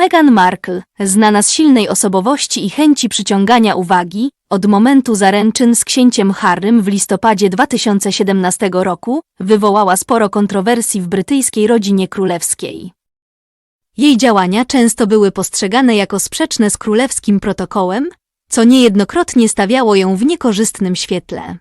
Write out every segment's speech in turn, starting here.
Meghan Markle, znana z silnej osobowości i chęci przyciągania uwagi, od momentu zaręczyn z księciem Harrym w listopadzie 2017 roku wywołała sporo kontrowersji w brytyjskiej rodzinie królewskiej. Jej działania często były postrzegane jako sprzeczne z królewskim protokołem, co niejednokrotnie stawiało ją w niekorzystnym świetle.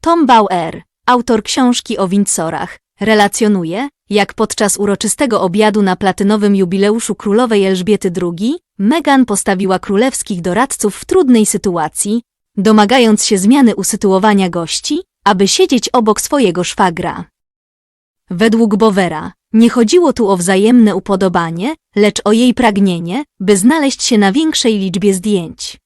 Tom Bauer, autor książki o Windsorach, relacjonuje, jak podczas uroczystego obiadu na platynowym jubileuszu królowej Elżbiety II, Meghan postawiła królewskich doradców w trudnej sytuacji, domagając się zmiany usytuowania gości, aby siedzieć obok swojego szwagra. Według Bowera, nie chodziło tu o wzajemne upodobanie, lecz o jej pragnienie, by znaleźć się na większej liczbie zdjęć.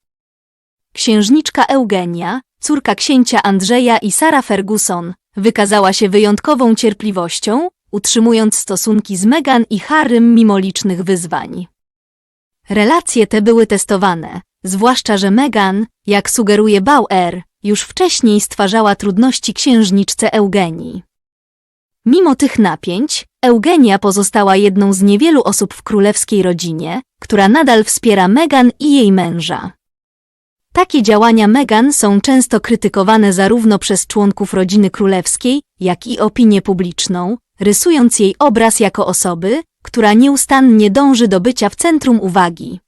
Księżniczka Eugenia, córka księcia Andrzeja i Sara Ferguson, wykazała się wyjątkową cierpliwością, utrzymując stosunki z Meghan i Harrym mimo licznych wyzwań. Relacje te były testowane, zwłaszcza że Meghan, jak sugeruje Bauer, już wcześniej stwarzała trudności księżniczce Eugenii. Mimo tych napięć, Eugenia pozostała jedną z niewielu osób w królewskiej rodzinie, która nadal wspiera Meghan i jej męża. Takie działania Meghan są często krytykowane zarówno przez członków rodziny królewskiej, jak i opinię publiczną, rysując jej obraz jako osoby, która nieustannie dąży do bycia w centrum uwagi.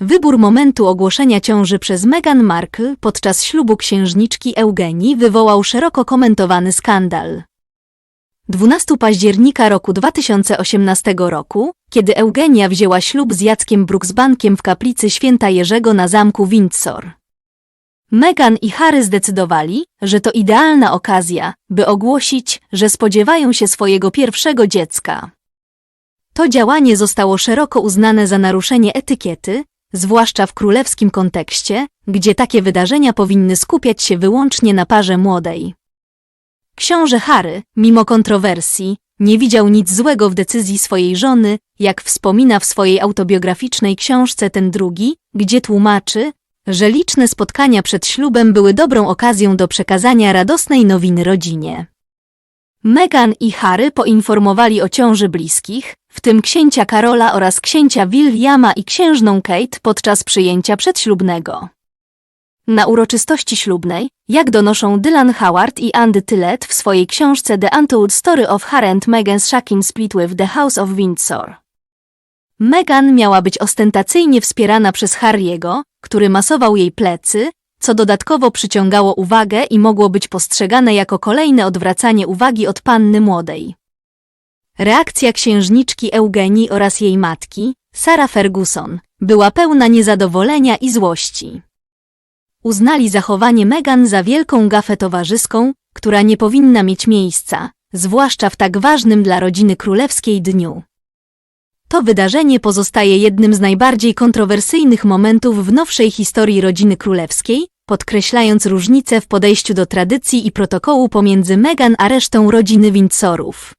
Wybór momentu ogłoszenia ciąży przez Meghan Markle podczas ślubu księżniczki Eugenii wywołał szeroko komentowany skandal. 12 października roku 2018 roku, kiedy Eugenia wzięła ślub z Jackiem Brooksbankiem w kaplicy święta Jerzego na zamku Windsor. Meghan i Harry zdecydowali, że to idealna okazja, by ogłosić, że spodziewają się swojego pierwszego dziecka. To działanie zostało szeroko uznane za naruszenie etykiety, zwłaszcza w królewskim kontekście, gdzie takie wydarzenia powinny skupiać się wyłącznie na parze młodej. Książę Harry, mimo kontrowersji, nie widział nic złego w decyzji swojej żony, jak wspomina w swojej autobiograficznej książce Ten drugi, gdzie tłumaczy, że liczne spotkania przed ślubem były dobrą okazją do przekazania radosnej nowiny rodzinie. Meghan i Harry poinformowali o ciąży bliskich, w tym księcia Karola oraz księcia Williama i księżną Kate podczas przyjęcia przedślubnego. Na uroczystości ślubnej, jak donoszą Dylan Howard i Andy Tillett w swojej książce The Untold Story of Harry and Meghan's Shocking Split with the House of Windsor. Meghan miała być ostentacyjnie wspierana przez Harry'ego, który masował jej plecy, co dodatkowo przyciągało uwagę i mogło być postrzegane jako kolejne odwracanie uwagi od panny młodej. Reakcja księżniczki Eugenii oraz jej matki, Sara Ferguson, była pełna niezadowolenia i złości. Uznali zachowanie Meghan za wielką gafę towarzyską, która nie powinna mieć miejsca, zwłaszcza w tak ważnym dla rodziny królewskiej dniu. To wydarzenie pozostaje jednym z najbardziej kontrowersyjnych momentów w nowszej historii rodziny królewskiej, podkreślając różnice w podejściu do tradycji i protokołu pomiędzy Meghan a resztą rodziny Windsorów.